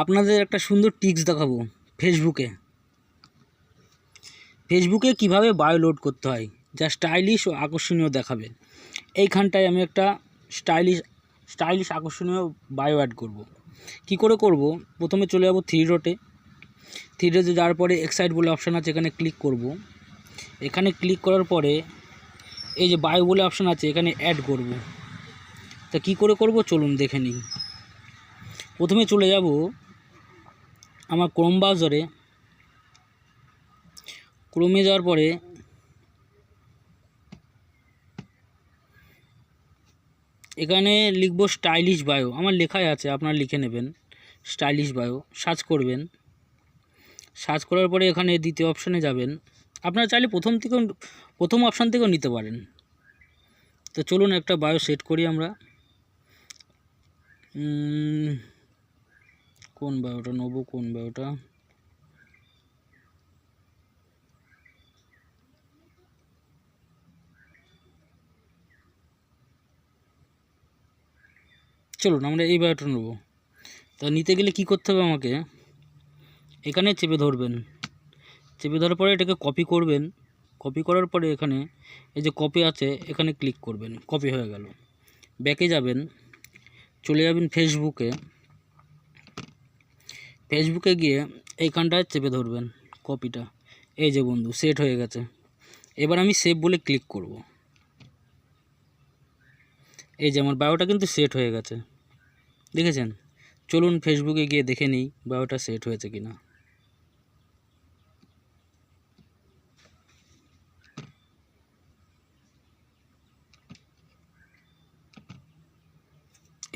আপনাদের একটা সুন্দর টিপস দেখাবো ফেসবুকে ফেসবুকে কীভাবে বায়ো লোড করতে হয়, যা স্টাইলিশ ও আকর্ষণীয় দেখাবে। এইখানটায় আমি একটা স্টাইলিশ স্টাইলিশ আকর্ষণীয় বায়ো অ্যাড করব। কি করে করব? প্রথমে চলে যাব থ্রি ডটে থ্রি ডটে যাওয়ার পরে এক্সাইট বলে অপশান আছে, এখানে ক্লিক করব। এখানে ক্লিক করার পরে এই যে বায়ো বলে অপশান আছে, এখানে অ্যাড করব। তা কি করে করব? চলুন দেখে নিই। প্রথমে চলে যাব আমার ক্রোম ব্রাউজারে। ক্রোমে যাওয়ার পরে এখানে লিখব স্টাইলিশ বায়ো। আমার লেখাই আছে, আপনারা লিখে নেবেন। স্টাইলিশ বায়ো, সার্চ করবেন। সার্চ করার পরে এখানে দ্বিতীয় অপশানে যাবেন। আপনারা চাইলে প্রথম থেকেও, প্রথম অপশান থেকেও নিতে পারেন। তো চলুন একটা বায়ো সেট করি আমরা। কোন বায়োটা নেব কোন বায়োটা চলুন, আমরা এই বায়োটা নেব। তা নিতে গেলে কি করতে হবে আমাকে? এখানে চেপে ধরবেন। চেপে ধরার পরে এটাকে কপি করবেন। কপি করার পরে এখানে এই যে কপি আছে, এখানে ক্লিক করবেন। কপি হয়ে গেল। ব্যাকে যাবেন। চলে যাবেন ফেসবুকে ফেসবুকে গিয়ে এইখানটায় চেপে ধরবেন কপিটা এই যে বন্ধু সেট হয়ে গেছে। এবার আমি সেভ বলে ক্লিক করব। এই যে আমার বায়োটা কিন্তু সেট হয়ে গেছে। দেখেছেন? চলুন ফেসবুকে গিয়ে দেখে নিই বায়োটা সেট হয়েছে কি না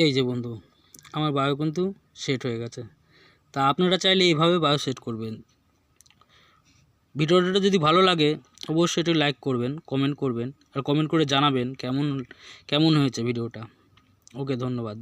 এই যে বন্ধু, আমার বায়ো কিন্তু সেট হয়ে গেছে। তা আপনারা চাইলে এইভাবে বায়ো সেট করবেন। ভিডিওটা যদি ভালো লাগে, অবশ্যই একটু লাইক করবেন কমেন্ট করবেন, আর কমেন্ট করে জানাবেন কেমন কেমন হয়েছে ভিডিওটা। ওকে, ধন্যবাদ।